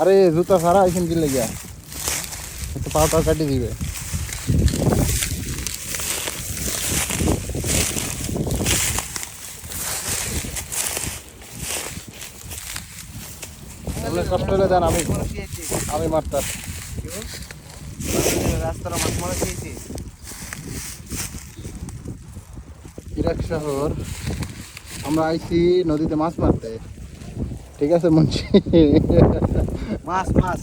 আরে, জুতা ছাড়া আইসেন কি লেগে একটু পা পা কাটি দিবে। কষ্ট হলে দেন আমি আমি রাস্তার মাছ মারা খেয়েছি ইরাক শহর, আমরা আইছি নদীতে মাছ মারতে। ঠিক আছে, মুন্সি? মাছ মাছ।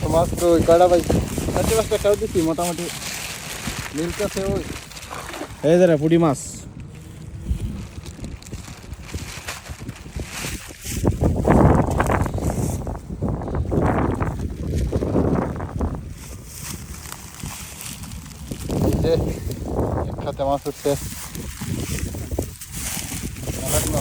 তো মাছ তো কয়টা পাই চারটে পাঁচটা খাও দিচ্ছি মোটামুটি। মিলতেছে ওই। এই দাঁড়া পুটি মাছ উঠছে মেলাগুলো।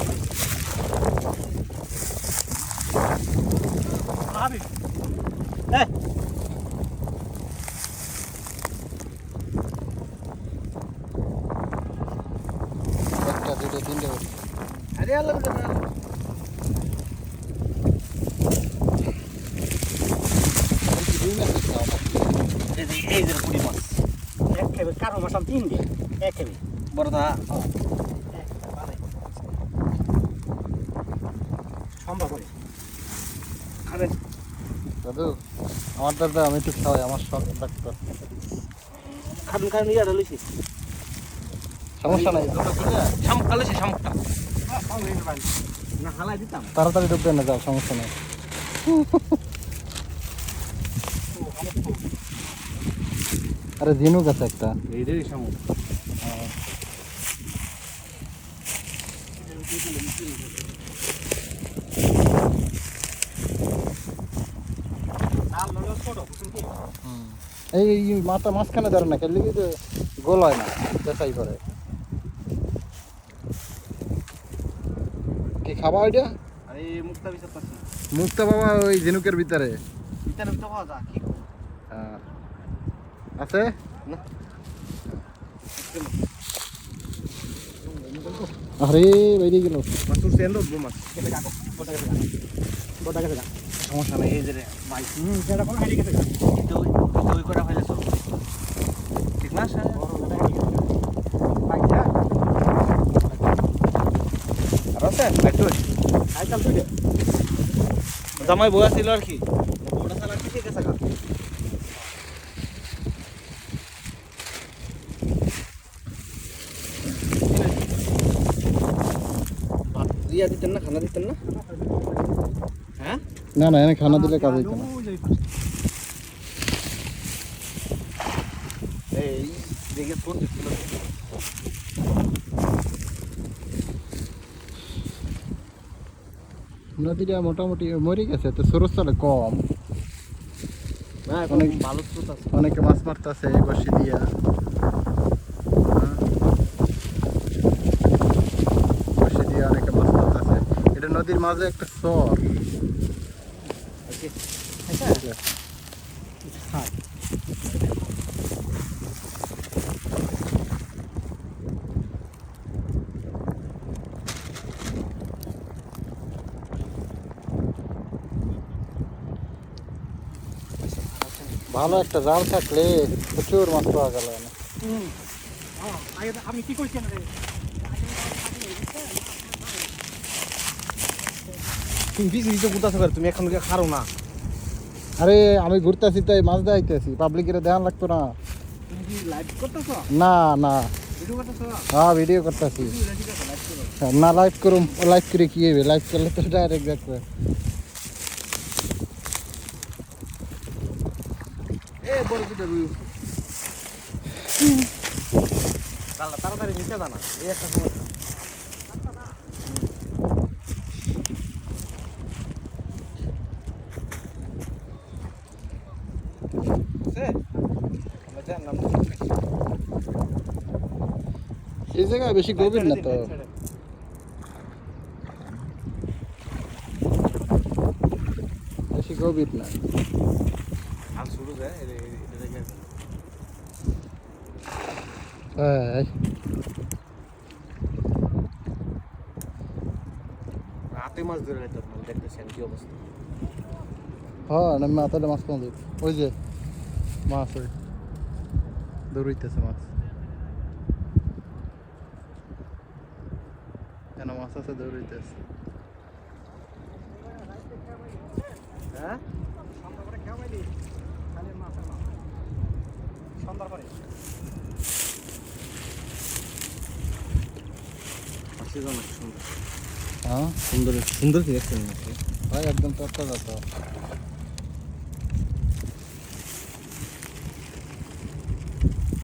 একটা এই যে এক এক বড়দা সম্ভব দাদু আমার দাদা, আমি একটু খাওয়াই, আমার শখ ডাক্তার। খাদুন খাদুন ইয়া ঢালিছি তাড়াতাড়ি ঢুকবে না, যাও, সমস্যা নাই। আরে ঝিনুক আছে একটা। এই মাথা মাঝখানে ধরে না খেললে গোল হয় না চেঁচাই করে। কি খাবা ওইটা আরে মুক্তা বাবা ওই ঝিনুকের ভিতরে। ভিতরে যা কি হ্যাঁ। আছে? না। আরে বেরিয়ে গেল। সমস্যা নাই এই যে রে ভাই হুম যেটা কোন হাইডি গেছে তো ওই তো ওই করা ফেলেছ ঠিক না স্যার বড় গেছে হাইডি গেছে বাইকটা আর আছে জামাই বয়া ছিল আর কি। ইয়া দিতেন না খানা দিতেন না? হ্যাঁ? না না এনে খানা দিলে কাজ হইতো না। এই দেখে ফোন দিচ্ছিল। নদীটা মোটামুটি মরে গেছে তো সরস চলে কম। অনেক- ভালো স্রোত আছে অনেকে মাছ মারতেছে বসি দিয়া। হ্যাঁ। বসি দিয়া অনেকে মাছ মারতেছে। এটা নদীর মাঝে একটা সর ভালো একটা জাল থাকলে প্রচুর মাছ পাওয়া গেল না আপনি কি করছেন তুমি বিজি তুমি এখন খারো না। আরে আমি ঘুরতেছি তাই মাছ দেখাইতেছি পাবলিকের দেখান লাগতো না। না না। হ্যাঁ ভিডিও করতেছি। না লাইভ করুম লাইভ করে কি হবে? লাইভ করলে তো ডাইরেক্ট দেখবে। তাড়াতাড়ি নিচে জানা এই একটা সমস্যা। এই জায়গায় বেশি গভীর না তো। বেশি গভীর না। আর শুরু যায় এই, রাতে মাছ ধরে নিতে আপনার দেখতেছেন কি অবস্থা। হ্যাঁ না মাথাটা মাছ কম ওই যে মাছ ওই দৌড়াইতেছে মাছ। কেন মাছ আছে দৌড়াইতেছে। হ্যাঁ সন্ধ্যা করে খেয়া পাইলি খালি মাছ আর মাছ সন্ধ্যার পরে আসে যাও না সুন্দর হ্যাঁ সুন্দর সুন্দর কি দেখছেন ভাই একদম টাটকা যাতো